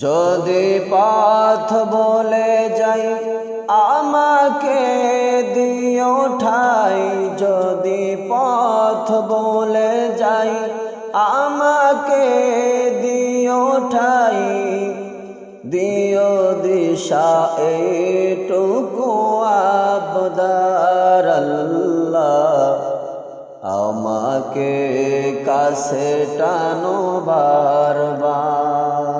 যদি পথ বলে যাই, আমাকে দিও ঠাই। যদি পথ বলে যাই, আমাকে দিও ঠাই। দিও দিশা, এটুকু আবদার আমাকে কাছে টানো বারবার।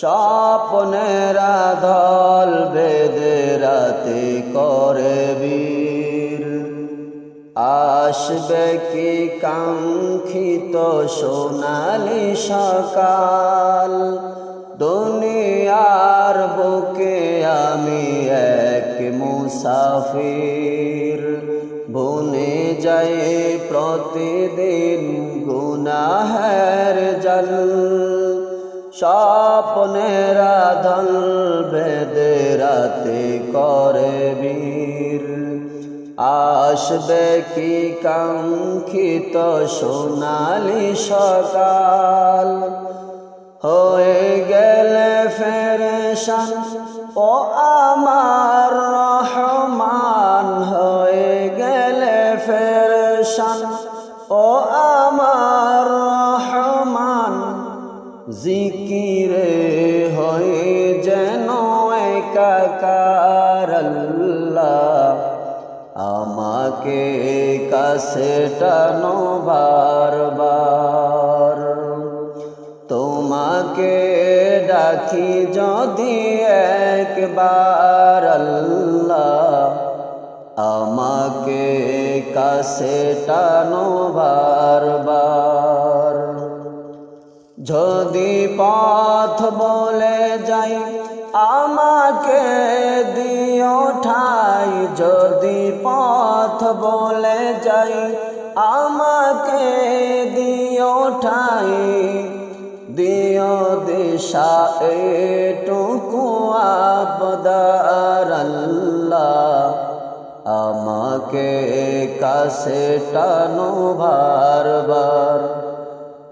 স্বপ্নেরা দল বেদে রাতে করে বীর। আসবে কি কাঙ্ক্ষিত সোনালি সকাল? দুনিয়ার বুকে আমি এক মুসাফির। বনে যাই প্রতিদিন গুনাহের জল। স্বপ্নেরা দল বেদে রাতে করে বীর। আসবে কি কাঙ্ক্ষিত সোনালি সকাল? হয়ে গেলে ফেরেশান, ও আমার রহমান, হয়ে গেলে ফেরেশান, ও আমার জিকিরে হয়ে যেন একাকার আমাকে কাছে টানো বারবার। তোমাকে ডাকি যদি একবার আল্লাহ। আমাকে কাছে টানো বারবার। যদি পথ বলে যাই, আমাকে দিও ঠাই। যদি পথ বলে যাই, আমাকে দিও ঠাই। দিও দিশা এটুকু আবদার আমাকে কাছে টানো বারবার।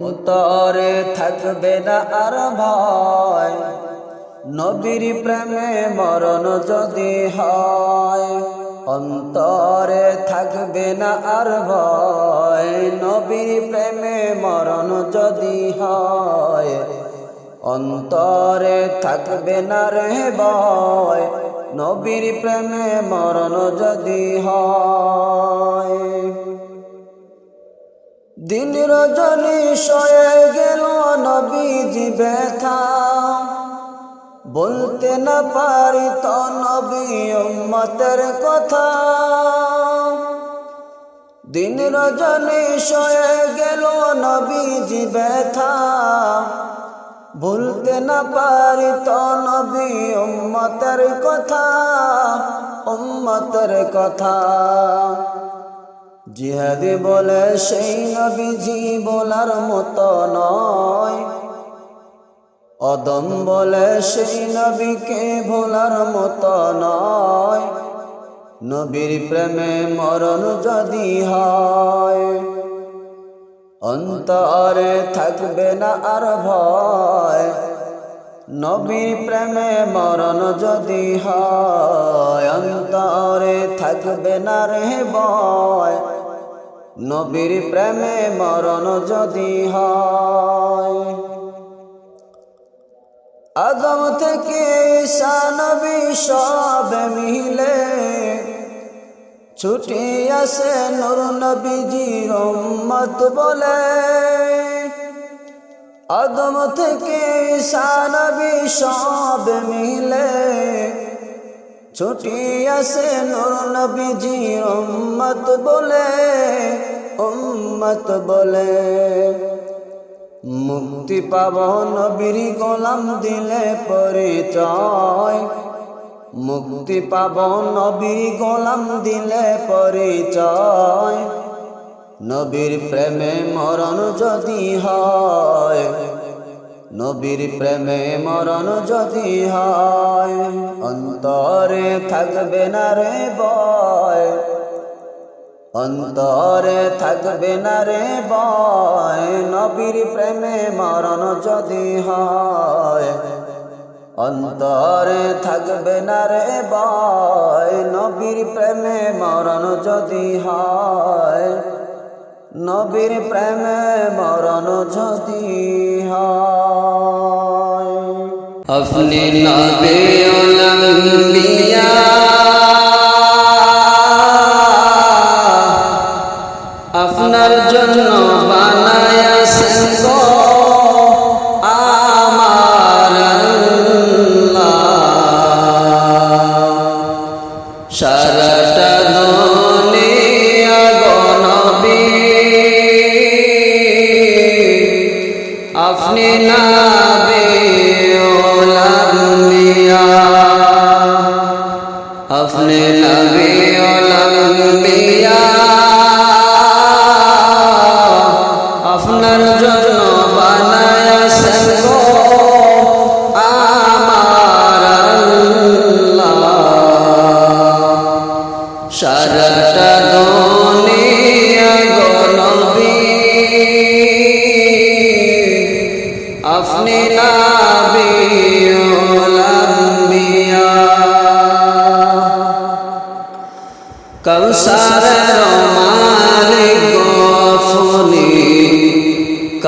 উত্তরে থাকবে না আর ভয়। নবীর প্রেমে মরণ যদি হয়, অন্তরে থাকবে না আর ভয়। নবীর প্রেমে মরণ যদি হয়, অন্তরে থাকবে না রে ভয়। নবীর প্রেমে মরণ যদি হয়। দিন রজনী শয়ে গেল নবীজি ব্যথা। বলতে না পারি তো নবী উম্মতের কথা। দিন রজনী শয়ে গেল নবীজি ব্যথা। ভুলতে না পারি তো নবী উম্মতের কথা উম্মতের কথা। জিহাদি বলে সেই নবীজি বলার মতো নয়। অদম বলে সেই নবীকে ভোলার মতো নয়। নবীর প্রেমে মরণ যদি হয়, অন্তরে থাকবে না আর ভয়। নবীর প্রেমে মরণ যদি হয়, অন্তরে থাকবে না রে ভয়। নবীর প্রেমে মরণ যদি হয়, আদম থেকে ঈসা নবী সব মিলে ছুটি আসে নুর নবীজির উম্মত বলে। আদম থেকে ঈসা নবী সব মিলে ছুটি আসে নুর নবীজির উম্মত বলে উম্মত বলে। মুক্তি পাব নবীর গোলাম দিলে পরিচয়। মুক্তি পাব নবীর গোলাম দিলে পরিচয়। নবীর প্রেমে মরণ যদি হয় নবীর প্রেমে মরণ যদি হয়, অন্তরে থাকবে না রে বয় অন্তরে থাকবে না রে বয় নবীর প্রেমে মরণ যদি হয়, অন্তরে থাকবে না রে বয় নবীর প্রেমে মরণ যদি হয়, নবীর প্রেমে মরণ যদি হয়। अपने नबी उलंबिया আপনি নাবে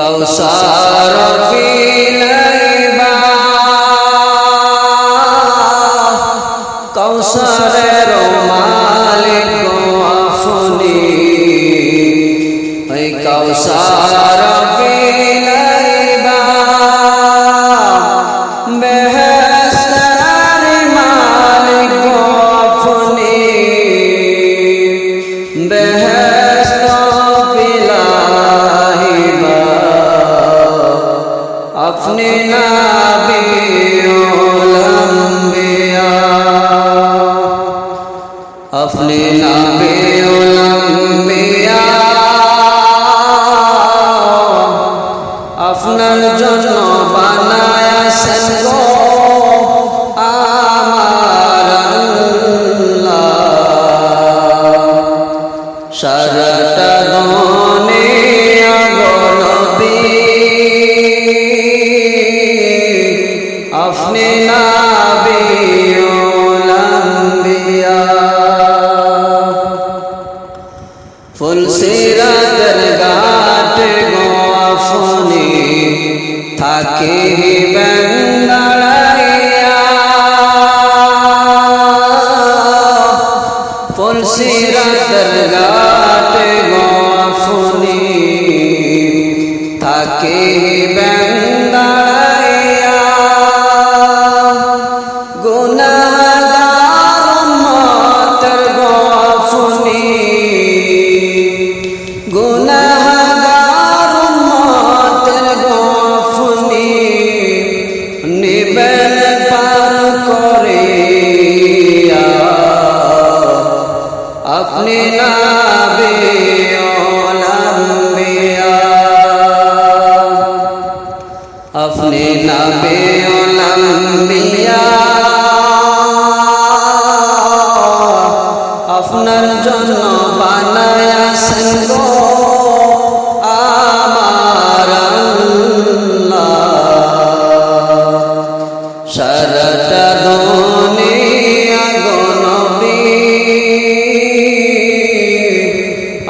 কৌসার ফিলাইবা আপনি ফুলসিরাতের ঘাটে গো আপনি থাকি আপনি নাবে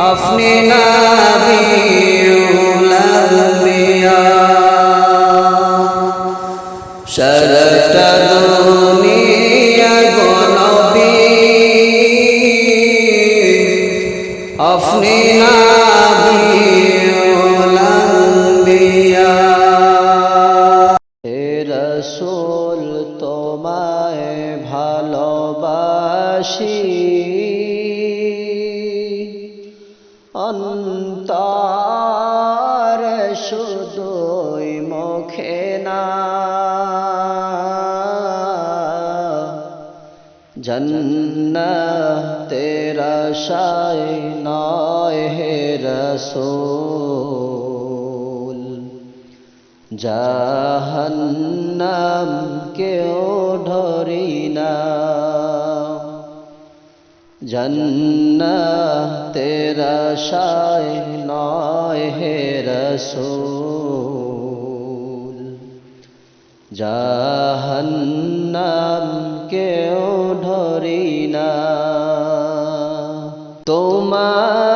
আপনি নাবিয়া সারাটা দুনিয়া গনবি আপনি না মুখে না। জন্নত তেরা শায় নয় হে রসূল। জাহান্নাম কেউ ধরি না। জন্নত তেরা শায় নয় হে রসূল। জাহান্নাম কেউ ধরি না। তোমায়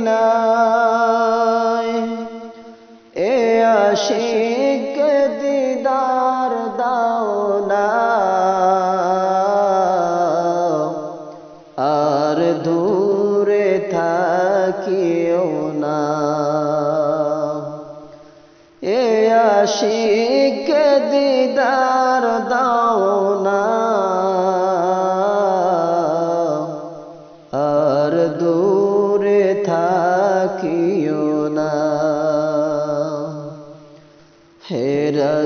بَيْنَنَا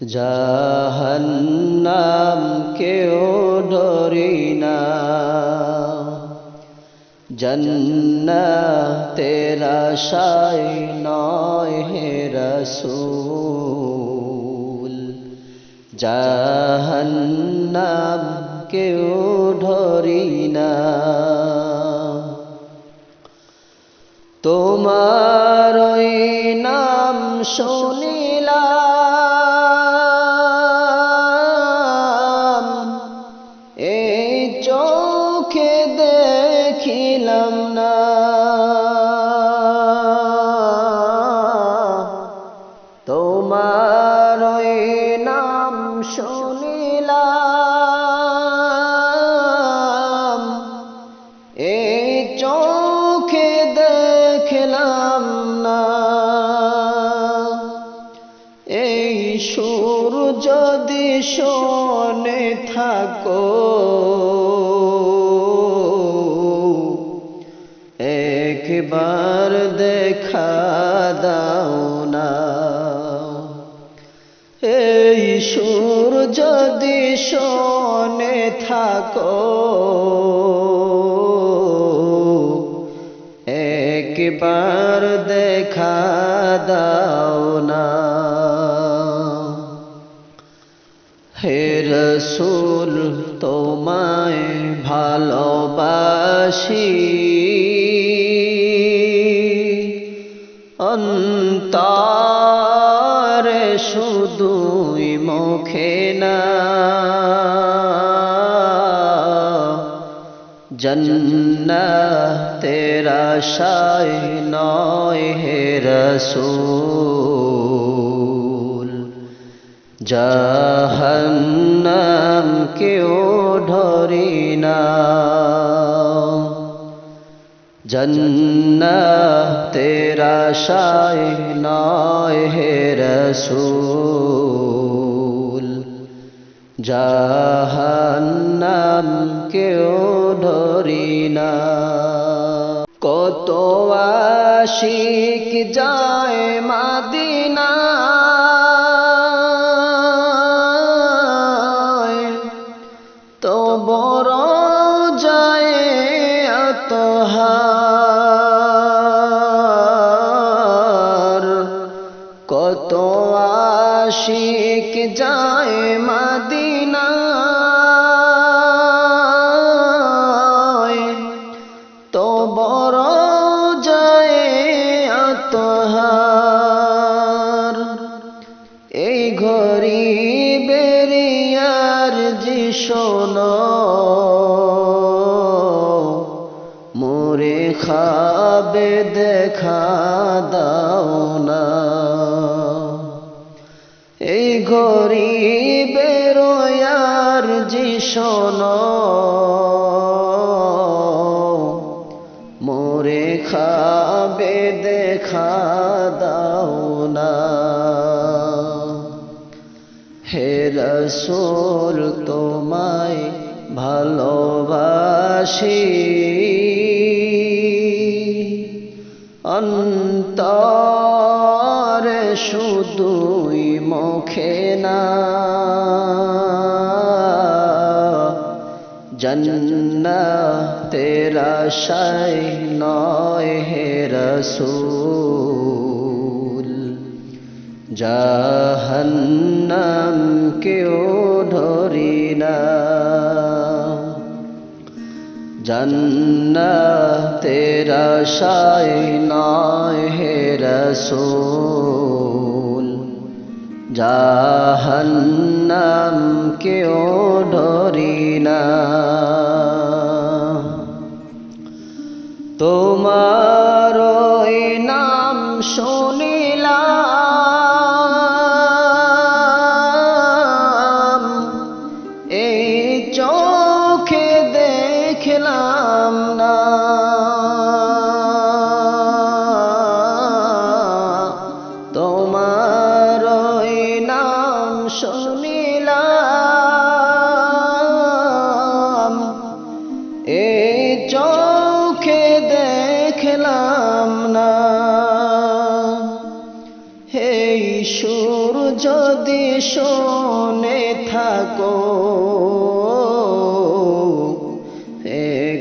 জাহান্নাম কেউ ডরি না জন্নত তেরা শায় নয় হে রসূল। জাহান্নাম কেউ ধরি না তোমার নাম শুনিলাম দেখা দাও না হে রসুল তোমায় ভালোবাসি অন্তরে শুধুই মুখে না জন্নত তেরা শায় নয় হে রসূল। জাহান্নাম কেউ ধরি না। জন্নত তেরা শায় নয় হে রসূল। জাহান্নাম কেউ ধরি না। কত আশিক যায় মাদিনা বেরোয়ার যে শোনো। মোরে খাবে দেখা দাও না। হে রসুল তোমায় ভালোবাসি। অন্তরে শুধুই মুখে না। জন্না তেরা শাই নয় হে রসুল। জাহান্নাম কেউ ধরি না। জন্না তেরা শাই নয় হে রসুল। জাহান্নাম কেউ ধরি না। তোমার নাম শুনিলাম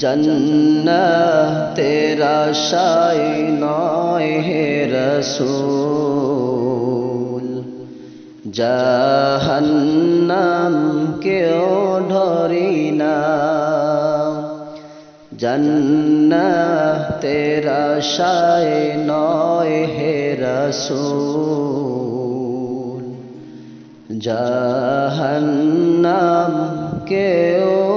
জন্না তেরা শাই নয় হে রসুল। জাহান্নাম কেউ ধরি না। জন্না তেরা শায় নয় হে রসুল। জাহান্নাম কেউ